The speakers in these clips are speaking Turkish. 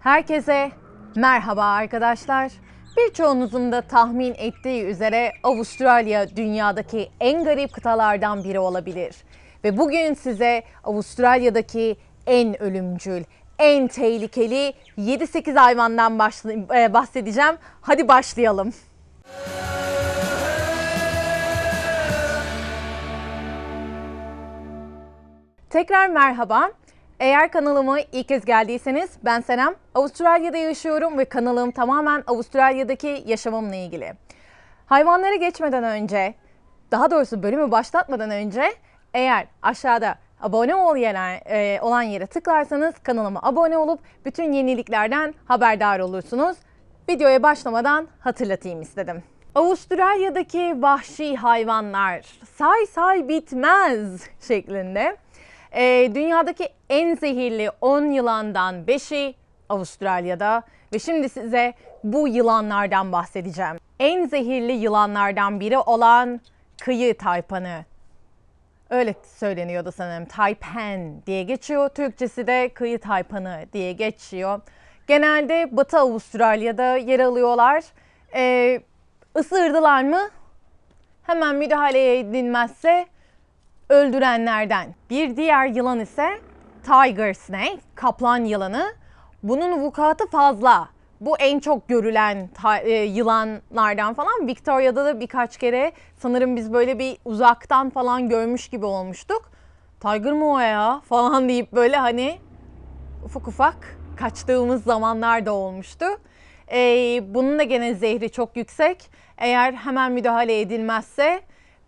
Herkese merhaba arkadaşlar. Birçoğunuzun da tahmin ettiği üzere Avustralya dünyadaki en garip kıtalardan biri olabilir. Ve bugün size Avustralya'daki en ölümcül, en tehlikeli 7-8 hayvandan e, bahsedeceğim. Hadi başlayalım. Tekrar merhaba. Eğer kanalıma ilk kez geldiyseniz ben Senem. Avustralya'da yaşıyorum ve kanalım tamamen Avustralya'daki yaşamımla ilgili. Hayvanlara geçmeden önce, daha doğrusu bölümü başlatmadan önce eğer aşağıda abone ol yere, e, olan yere tıklarsanız kanalıma abone olup bütün yeniliklerden haberdar olursunuz. Videoya başlamadan hatırlatayım istedim. Avustralya'daki vahşi hayvanlar say say bitmez şeklinde. Ee, dünyadaki en zehirli 10 yılandan 5'i Avustralya'da ve şimdi size bu yılanlardan bahsedeceğim. En zehirli yılanlardan biri olan kıyı taypanı. Öyle söyleniyordu sanırım. Taipan diye geçiyor. Türkçesi de kıyı taypanı diye geçiyor. Genelde Batı Avustralya'da yer alıyorlar. Ee, ısırdılar mı? Hemen müdahale edilmezse öldürenlerden. Bir diğer yılan ise tiger snake, kaplan yılanı. Bunun vukuatı fazla. Bu en çok görülen e, yılanlardan falan. Victoria'da da birkaç kere sanırım biz böyle bir uzaktan falan görmüş gibi olmuştuk. Tiger mı o ya falan deyip böyle hani ufak ufak kaçtığımız zamanlar da olmuştu. Ee, bunun da gene zehri çok yüksek. Eğer hemen müdahale edilmezse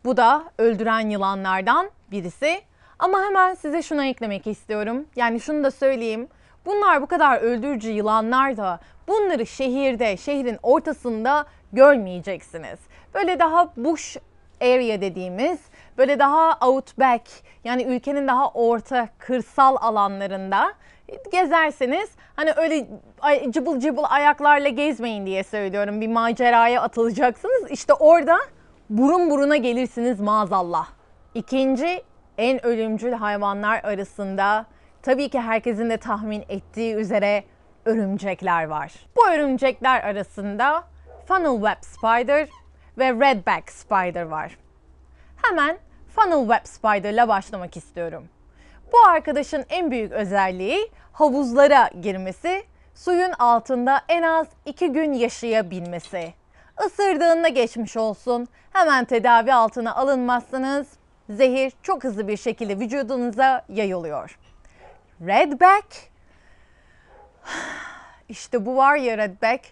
bu da öldüren yılanlardan birisi. Ama hemen size şunu eklemek istiyorum. Yani şunu da söyleyeyim. Bunlar bu kadar öldürücü yılanlar da bunları şehirde, şehrin ortasında görmeyeceksiniz. Böyle daha bush area dediğimiz böyle daha outback yani ülkenin daha orta kırsal alanlarında gezerseniz hani öyle cıbıl cıbıl ayaklarla gezmeyin diye söylüyorum. Bir maceraya atılacaksınız. İşte orada burun buruna gelirsiniz maazallah. İkinci en ölümcül hayvanlar arasında tabii ki herkesin de tahmin ettiği üzere örümcekler var. Bu örümcekler arasında funnel web spider ve redback spider var. Hemen funnel web spider ile başlamak istiyorum. Bu arkadaşın en büyük özelliği havuzlara girmesi, suyun altında en az 2 gün yaşayabilmesi. Isırdığında geçmiş olsun, hemen tedavi altına alınmazsanız zehir çok hızlı bir şekilde vücudunuza yayılıyor. Redback, işte bu var ya redback,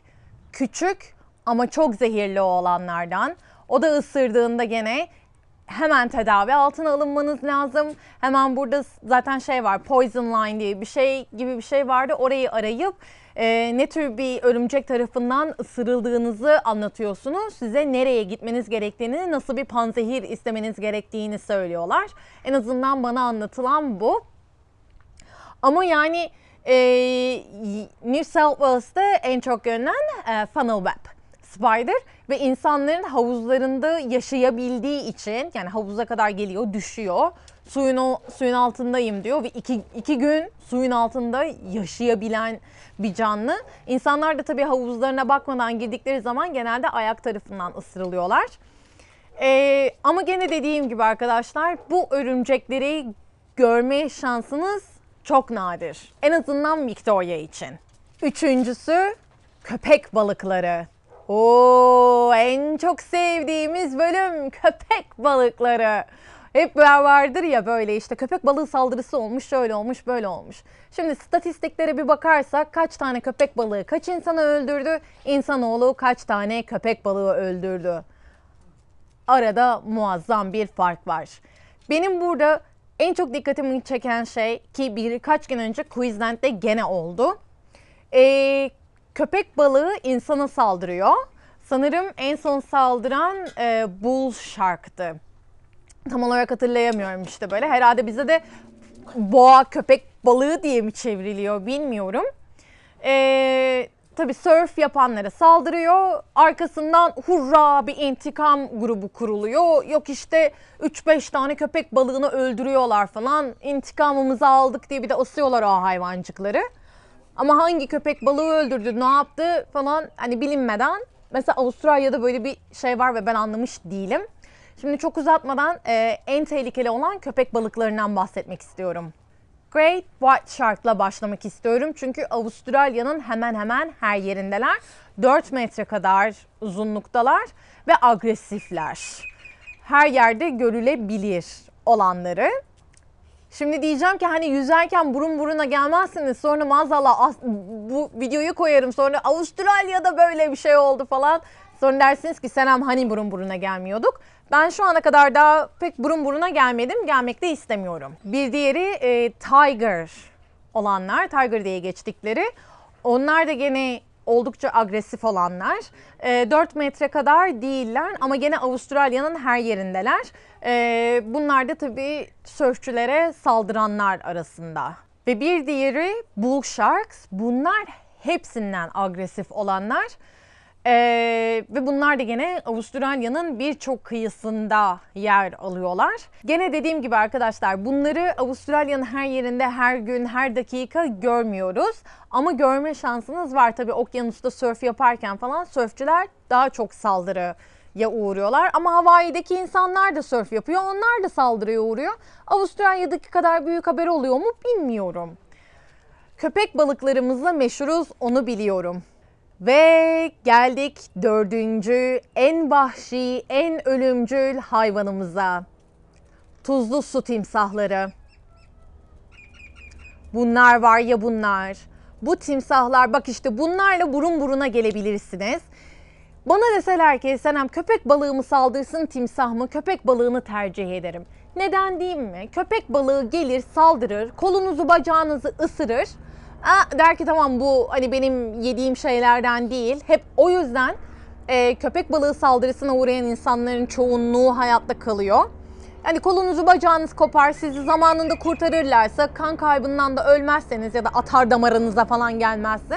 küçük ama çok zehirli olanlardan. O da ısırdığında gene hemen tedavi altına alınmanız lazım. Hemen burada zaten şey var poison line diye bir şey gibi bir şey vardı. Orayı arayıp e, ne tür bir örümcek tarafından ısırıldığınızı anlatıyorsunuz. Size nereye gitmeniz gerektiğini, nasıl bir panzehir istemeniz gerektiğini söylüyorlar. En azından bana anlatılan bu. Ama yani e, New South Wales'ta en çok görülen e, funnel web spider ve insanların havuzlarında yaşayabildiği için yani havuza kadar geliyor, düşüyor. Suyun suyun altındayım diyor ve iki, iki gün suyun altında yaşayabilen bir canlı. İnsanlar da tabii havuzlarına bakmadan girdikleri zaman genelde ayak tarafından ısırılıyorlar. Ee, ama gene dediğim gibi arkadaşlar bu örümcekleri görme şansınız çok nadir. En azından Victoria için. Üçüncüsü köpek balıkları. Oo, en çok sevdiğimiz bölüm köpek balıkları. Hep vardır ya böyle işte köpek balığı saldırısı olmuş, şöyle olmuş, böyle olmuş. Şimdi statistiklere bir bakarsak kaç tane köpek balığı kaç insanı öldürdü? İnsanoğlu kaç tane köpek balığı öldürdü? arada muazzam bir fark var. Benim burada en çok dikkatimi çeken şey ki birkaç gün önce Queensland'de gene oldu. Ee, köpek balığı insana saldırıyor. Sanırım en son saldıran e, bull shark'tı. Tam olarak hatırlayamıyorum işte böyle. Herhalde bize de boğa köpek balığı diye mi çevriliyor bilmiyorum. Ee, tabii surf yapanlara saldırıyor. Arkasından hurra bir intikam grubu kuruluyor. Yok işte 3-5 tane köpek balığını öldürüyorlar falan. İntikamımızı aldık diye bir de asıyorlar o hayvancıkları. Ama hangi köpek balığı öldürdü, ne yaptı falan hani bilinmeden. Mesela Avustralya'da böyle bir şey var ve ben anlamış değilim. Şimdi çok uzatmadan e, en tehlikeli olan köpek balıklarından bahsetmek istiyorum. Great White Shark'la başlamak istiyorum. Çünkü Avustralya'nın hemen hemen her yerindeler. 4 metre kadar uzunluktalar ve agresifler. Her yerde görülebilir olanları. Şimdi diyeceğim ki hani yüzerken burun buruna gelmezsiniz. Sonra maazallah as- bu videoyu koyarım. Sonra Avustralya'da böyle bir şey oldu falan. Sonra dersiniz ki Senem hani burun buruna gelmiyorduk. Ben şu ana kadar daha pek burun buruna gelmedim. Gelmek de istemiyorum. Bir diğeri e, Tiger olanlar. Tiger diye geçtikleri. Onlar da gene oldukça agresif olanlar. E, 4 metre kadar değiller ama gene Avustralya'nın her yerindeler. E, bunlar da tabii sörfçülere saldıranlar arasında. Ve bir diğeri Bull Sharks. Bunlar hepsinden agresif olanlar. Ee, ve bunlar da gene Avustralya'nın birçok kıyısında yer alıyorlar. Gene dediğim gibi arkadaşlar bunları Avustralya'nın her yerinde her gün her dakika görmüyoruz. Ama görme şansınız var tabii okyanusta sörf yaparken falan sörfçüler daha çok saldırıya uğruyorlar. Ama Hawaii'deki insanlar da sörf yapıyor onlar da saldırıya uğruyor. Avustralya'daki kadar büyük haber oluyor mu bilmiyorum. Köpek balıklarımızla meşhuruz onu biliyorum. Ve geldik dördüncü en vahşi, en ölümcül hayvanımıza. Tuzlu su timsahları. Bunlar var ya bunlar. Bu timsahlar bak işte bunlarla burun buruna gelebilirsiniz. Bana deseler ki Senem köpek balığı mı saldırsın timsah mı? Köpek balığını tercih ederim. Neden diyeyim mi? Köpek balığı gelir saldırır, kolunuzu bacağınızı ısırır. Aa, der ki tamam bu hani benim yediğim şeylerden değil. Hep o yüzden e, köpek balığı saldırısına uğrayan insanların çoğunluğu hayatta kalıyor. Yani kolunuzu bacağınız kopar sizi zamanında kurtarırlarsa kan kaybından da ölmezseniz ya da atar damarınıza falan gelmezse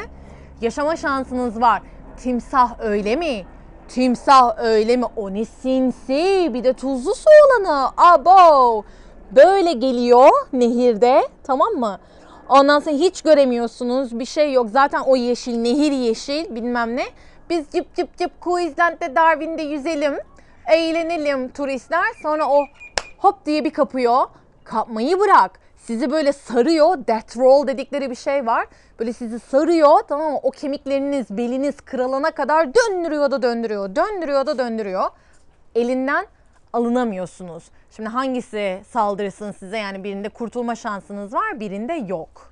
yaşama şansınız var. Timsah öyle mi? Timsah öyle mi? O ne sinsi bir de tuzlu su olanı. Abo! Böyle geliyor nehirde tamam mı? Ondan sonra hiç göremiyorsunuz. Bir şey yok. Zaten o yeşil, nehir yeşil bilmem ne. Biz cıp cıp cıp Queensland'de Darwin'de yüzelim. Eğlenelim turistler. Sonra o hop diye bir kapıyor. Kapmayı bırak. Sizi böyle sarıyor. Death roll dedikleri bir şey var. Böyle sizi sarıyor tamam mı? O kemikleriniz, beliniz kırılana kadar döndürüyor da döndürüyor. Döndürüyor da döndürüyor. Elinden alınamıyorsunuz. Şimdi hangisi saldırırsın size? Yani birinde kurtulma şansınız var, birinde yok.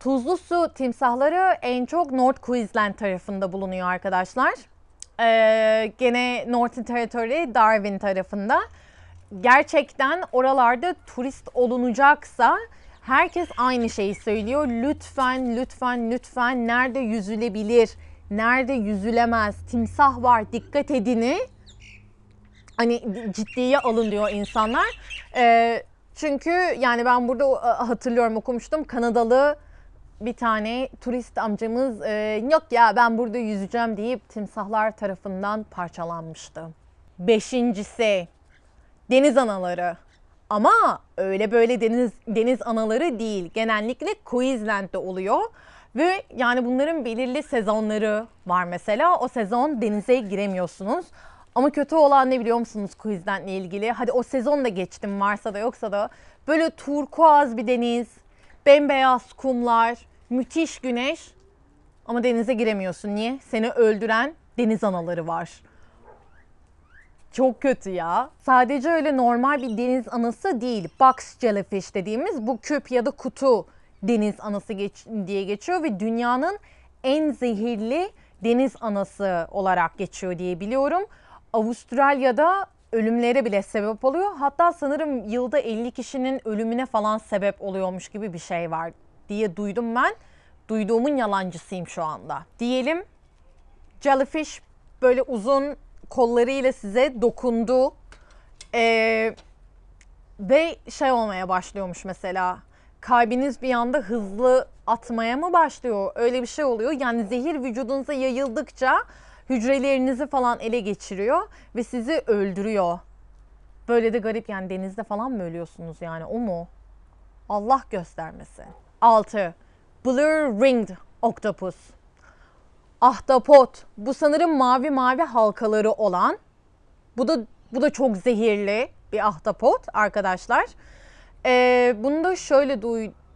Tuzlu su timsahları en çok North Queensland tarafında bulunuyor arkadaşlar. Ee, gene Northern Territory, Darwin tarafında. Gerçekten oralarda turist olunacaksa herkes aynı şeyi söylüyor. Lütfen, lütfen, lütfen nerede yüzülebilir, nerede yüzülemez, timsah var dikkat edini hani ciddiye alın diyor insanlar. Ee, çünkü yani ben burada e, hatırlıyorum okumuştum Kanadalı bir tane turist amcamız e, yok ya ben burada yüzeceğim deyip timsahlar tarafından parçalanmıştı. Beşincisi deniz anaları. Ama öyle böyle deniz deniz anaları değil. Genellikle Queensland'de oluyor. Ve yani bunların belirli sezonları var mesela. O sezon denize giremiyorsunuz. Ama kötü olan ne biliyor musunuz Queensland'le ilgili? Hadi o sezon da geçtim varsa da yoksa da böyle turkuaz bir deniz, bembeyaz kumlar, müthiş güneş ama denize giremiyorsun. Niye? Seni öldüren deniz anaları var. Çok kötü ya. Sadece öyle normal bir deniz anası değil. Box jellyfish dediğimiz bu küp ya da kutu deniz anası geç, diye geçiyor ve dünyanın en zehirli deniz anası olarak geçiyor diye biliyorum. Avustralya'da ölümlere bile sebep oluyor. Hatta sanırım yılda 50 kişinin ölümüne falan sebep oluyormuş gibi bir şey var diye duydum ben. Duyduğumun yalancısıyım şu anda. Diyelim jellyfish böyle uzun kollarıyla size dokundu. Ee, ve şey olmaya başlıyormuş mesela. Kalbiniz bir anda hızlı atmaya mı başlıyor? Öyle bir şey oluyor. Yani zehir vücudunuza yayıldıkça hücrelerinizi falan ele geçiriyor ve sizi öldürüyor. Böyle de garip yani denizde falan mı ölüyorsunuz yani o mu? Allah göstermesin. 6. Blue Ringed Oktopus. Ahtapot. Bu sanırım mavi mavi halkaları olan. Bu da bu da çok zehirli bir ahtapot arkadaşlar. Ee, bunu da şöyle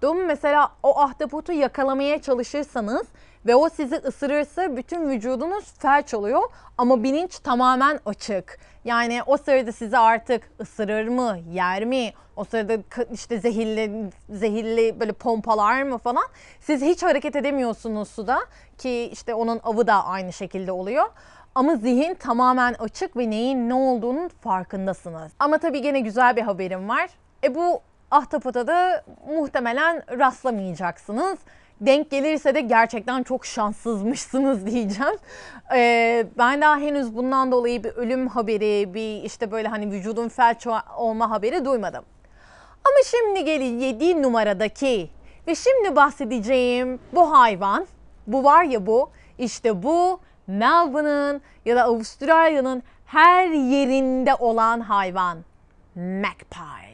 duydum. Mesela o ahtapotu yakalamaya çalışırsanız ve o sizi ısırırsa bütün vücudunuz felç oluyor ama bilinç tamamen açık. Yani o sırada sizi artık ısırır mı, yer mi? O sırada işte zehirli zehirli böyle pompalar mı falan. Siz hiç hareket edemiyorsunuz suda ki işte onun avı da aynı şekilde oluyor. Ama zihin tamamen açık ve neyin ne olduğunun farkındasınız. Ama tabii gene güzel bir haberim var. E bu ahtapota da muhtemelen rastlamayacaksınız. Denk gelirse de gerçekten çok şanssızmışsınız diyeceğim. Ee, ben daha henüz bundan dolayı bir ölüm haberi, bir işte böyle hani vücudun felç olma haberi duymadım. Ama şimdi gelin 7 numaradaki ve şimdi bahsedeceğim bu hayvan, bu var ya bu, işte bu Melbourne'ın ya da Avustralya'nın her yerinde olan hayvan. Magpies.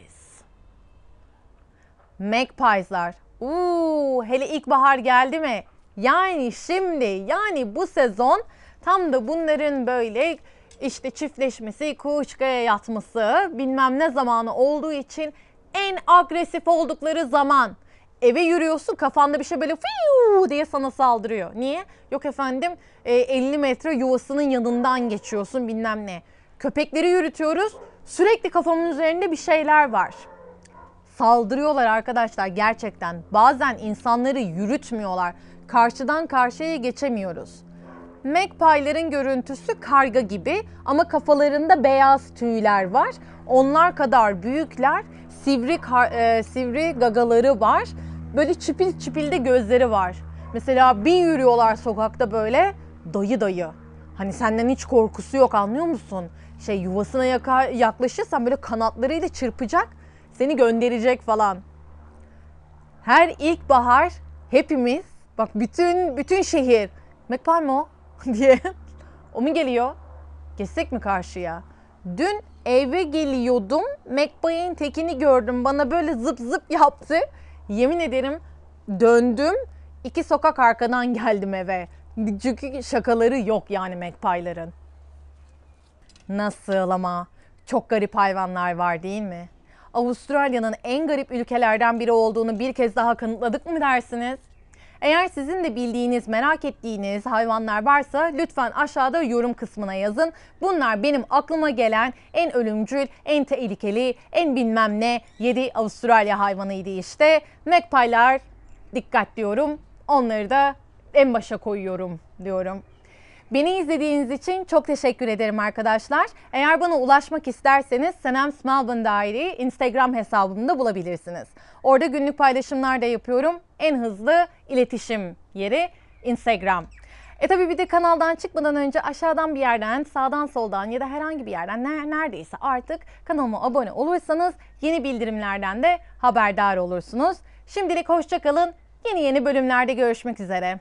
Magpies'lar. Uuu hele ilkbahar geldi mi? Yani şimdi yani bu sezon tam da bunların böyle işte çiftleşmesi, kuluçkaya yatması bilmem ne zamanı olduğu için en agresif oldukları zaman. Eve yürüyorsun kafanda bir şey böyle fiu diye sana saldırıyor. Niye? Yok efendim e, 50 metre yuvasının yanından geçiyorsun bilmem ne. Köpekleri yürütüyoruz sürekli kafamın üzerinde bir şeyler var saldırıyorlar arkadaşlar gerçekten. Bazen insanları yürütmüyorlar. Karşıdan karşıya geçemiyoruz. Magpie'lerin görüntüsü karga gibi ama kafalarında beyaz tüyler var. Onlar kadar büyükler, sivri e, sivri gagaları var. Böyle çipil çipil de gözleri var. Mesela bir yürüyorlar sokakta böyle dayı dayı. Hani senden hiç korkusu yok anlıyor musun? Şey yuvasına yaka- yaklaşırsan böyle kanatlarıyla çırpacak seni gönderecek falan. Her ilkbahar hepimiz bak bütün bütün şehir Magpie mi diye o mu geliyor? Geçsek mi karşıya? Dün eve geliyordum. Magpie'in tekini gördüm. Bana böyle zıp zıp yaptı. Yemin ederim döndüm. iki sokak arkadan geldim eve. Çünkü şakaları yok yani Magpie'ların. Nasıl ama? Çok garip hayvanlar var değil mi? Avustralya'nın en garip ülkelerden biri olduğunu bir kez daha kanıtladık mı dersiniz? Eğer sizin de bildiğiniz, merak ettiğiniz hayvanlar varsa lütfen aşağıda yorum kısmına yazın. Bunlar benim aklıma gelen en ölümcül, en tehlikeli, en bilmem ne 7 Avustralya hayvanıydı işte. Magpie'lar dikkat diyorum. Onları da en başa koyuyorum diyorum. Beni izlediğiniz için çok teşekkür ederim arkadaşlar. Eğer bana ulaşmak isterseniz Senem Melbourne Diary Instagram hesabımda bulabilirsiniz. Orada günlük paylaşımlar da yapıyorum. En hızlı iletişim yeri Instagram. E tabi bir de kanaldan çıkmadan önce aşağıdan bir yerden, sağdan soldan ya da herhangi bir yerden neredeyse artık kanalıma abone olursanız yeni bildirimlerden de haberdar olursunuz. Şimdilik hoşçakalın. Yeni yeni bölümlerde görüşmek üzere.